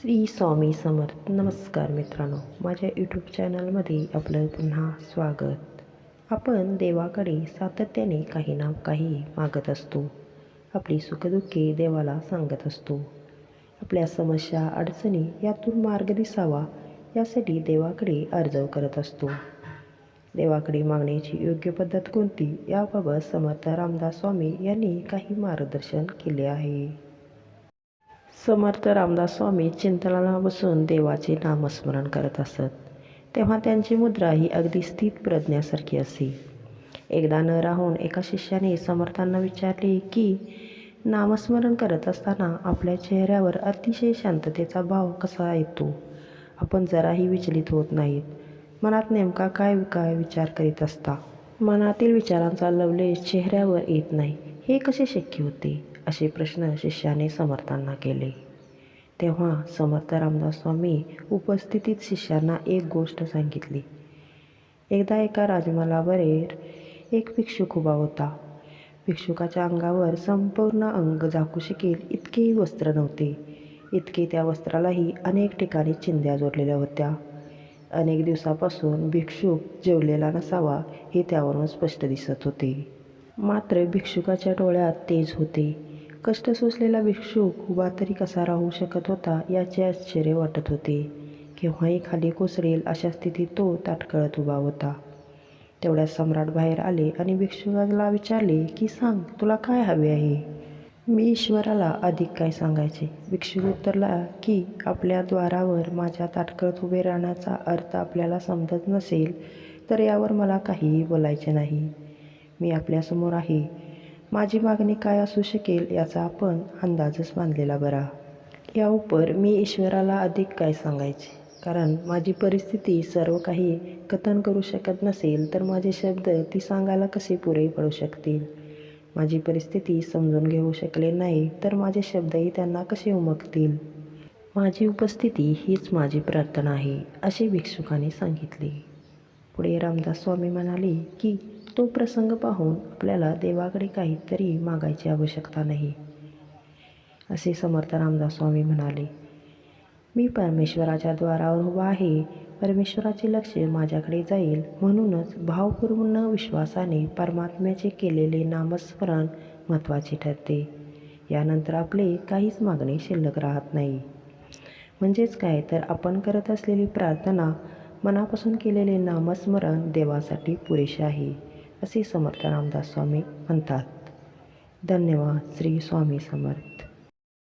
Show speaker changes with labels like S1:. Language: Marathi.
S1: श्री स्वामी समर्थ. नमस्कार मित्रांनो. माझ्या यूट्यूब चॅनलमध्ये आपलं पुन्हा स्वागत. आपण देवाकडे सातत्याने काही ना काही मागत असतो. आपली सुखदुःखे देवाला सांगत असतो. आपल्या समस्या अडचणी यातून मार्ग दिसावा यासाठी देवाकडे अर्ज करत असतो. देवाकडे मागण्याची योग्य पद्धत कोणती? याबाबत समर्थ रामदास स्वामी यांनी काही मार्गदर्शन केले आहे. समर्थ रामदास स्वामी चिंतनाला बसून देवाचे नामस्मरण करत असत. तेव्हा त्यांची मुद्रा ही अगदी स्थित प्रज्ञासारखी असे. एकदा न राहून एका शिष्याने समर्थांना विचारले की नामस्मरण करत असताना आपल्या चेहऱ्यावर अतिशय शांततेचा भाव कसा येतो? आपण जराही विचलित होत नाहीत. मनात नेमका काय काय विचार करीत असता? मनातील विचारांचा लवलेश चेहऱ्यावर येत नाही. हे कसे शक्य होते? असे प्रश्न शिष्याने समर्थांना केले. तेव्हा समर्थ रामदास स्वामी उपस्थितीत शिष्यांना एक गोष्ट सांगितली. एकदा एका राजमलावरील एक भिक्षुक उभा होता. भिक्षुकाच्या अंगावर संपूर्ण अंग झाकू शकेल इतकेही वस्त्र नव्हते. इतके त्या वस्त्रालाही अनेक ठिकाणी चिंध्या जोडलेल्या होत्या. अनेक दिवसापासून भिक्षुक जेवलेला नसावा हे त्यावरून स्पष्ट दिसत होते. मात्र भिक्षुकाच्या डोळ्यात तेज होते. कष्ट सोसलेला भिक्षुक उभा तरी कसा राहू शकत होता याचे आश्चर्य वाटत होते. केव्हाही खाली कोसळेल अशा स्थितीत तो ताटकळत उभा होता. तेवढ्या सम्राट बाहेर आले आणि भिक्षुकाला विचारले की सांग तुला काय हवे आहे? मी ईश्वराला अधिक काय सांगायचे? भिक्षुक उत्तरला की आपल्या द्वारावर माझ्या ताटकळत उभे राहण्याचा अर्थ आपल्याला समजत नसेल तर यावर मला काहीही बोलायचे नाही. मी आपल्यासमोर आहे. माझी मागणी काय असू शकेल याचा आपण अंदाजच बांधलेला बरा. या उपर मी ईश्वराला अधिक काय सांगायचे? कारण माझी परिस्थिती सर्व काही कथन करू शकत नसेल तर माझे शब्द ती सांगायला कसे पुरे पडू शकतील? माझी परिस्थिती समजून घेऊ शकले नाही तर माझे शब्दही त्यांना कसे उमगतील? माझी उपस्थिती हीच माझी प्रार्थना आहे असे भिक्षुकाने सांगितले. पुढे रामदास स्वामी म्हणाले की तो प्रसंग पाहून आपल्याला देवाकडे काहीतरी मागायची आवश्यकता नाही. असे समर्थ रामदास स्वामी म्हणाले मी परमेश्वराच्या द्वारावर उभा आहे. परमेश्वराचे लक्ष माझ्याकडे जाईल. म्हणूनच भावपूर्ण विश्वासाने परमात्म्याचे केलेले नामस्मरण महत्त्वाचे ठरते. यानंतर आपले काहीच मागणे शिल्लक राहत नाही. म्हणजेच काय तर आपण करत असलेली प्रार्थना मनापासून केलेले नामस्मरण देवासाठी पुरेसे आहे. असे समर्थ रामदास स्वामी म्हणतात. धन्यवाद श्री स्वामी समर्थ.